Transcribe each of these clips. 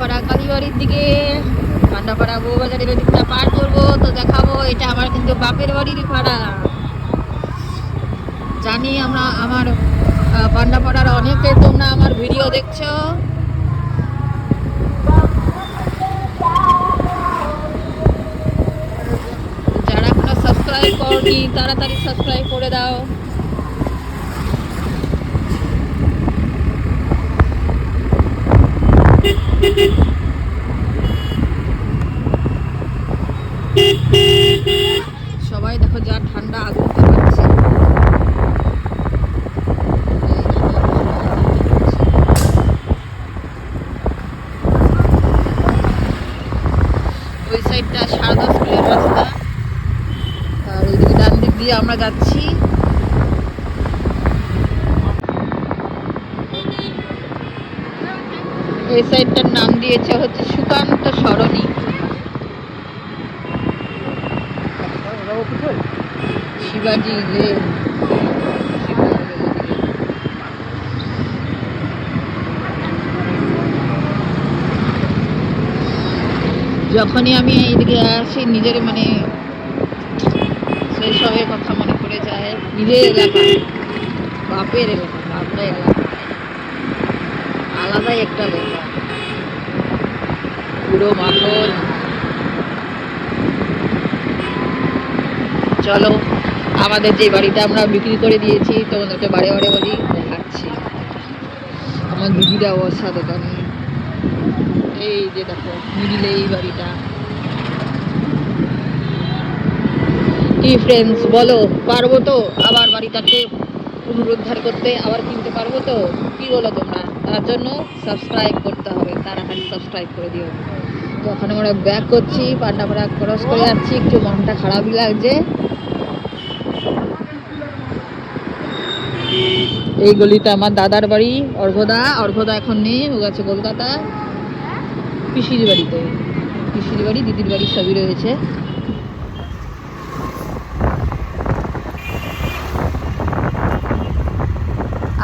বাড়ির দিকে। পান্ডাপাড়া বউবাজারের ওদিকটা পার করব, তো দেখাবো, এটা আমার কিন্তু বাপের বাড়িরই পাড়া জানি আমরা আমার পান্ডাপাড়ার অনেকে তোমরা আমার ভিডিও দেখছ। যারা সাবস্ক্রাইব তাড়াতাড়ি সাবস্ক্রাইব করে দাও সবাই দেখো যা ঠান্ডা আগুন পাচ্ছে ওই সাইডটা সাড়ে দশ কিলোর রাস্তা। আর এদিকে ডান দিক দিয়ে আমরা যাচ্ছি। এই সাইডটার নাম দিয়েছে হচ্ছে সুকান্ত সরণি। শিবাজি লেন যখনই আমি এইদিকে আসি, নিজের মানে শৈশবের কথা মনে পড়ে যায়। নিজের এলাকা। বাপের এলাকা বাপের এলাকা। আলাদাই একটা এলাকা। পুরো মাখন চলো। আমাদের যে বাড়িটা আমরা বিক্রি করে দিয়েছি, তোমাদেরকে বারে বারে বলি, দেখাচ্ছি। আমার দিদিরা অসাধারণ। এই যে দেখো, মিডিলে এই বাড়িটা। কি ফ্রেন্ডস বলো, পারব তো আবার বাড়িটাকে পুনরুদ্ধার করতে, আবার কিনতে পারব তো? কি বলো তোমরা? তার জন্য সাবস্ক্রাইব করতে হবে, তাড়াতাড়ি সাবস্ক্রাইব করে দিও। তো এখন আমরা ব্যাক করছি, পান্ডাপাড়া ক্রস করে যাচ্ছি, একটু মনটা খারাপই লাগছে। এই গলিটা আমার দাদার বাড়ি, অর্ঘদা। অর্ঘদা এখন নেই, ও গেছে কলকাতা। পিসির বাড়িতে। পিসির বাড়ি, দিদির বাড়ি সবই রয়েছে।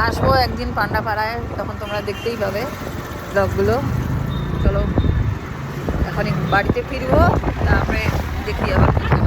আসব একদিন পান্ডাপাড়ায়, তখন তোমরা দেখতেই পাবে ব্লগগুলো। চলো এখন বাড়িতে ফিরবো, তারপরে দেখি আবার।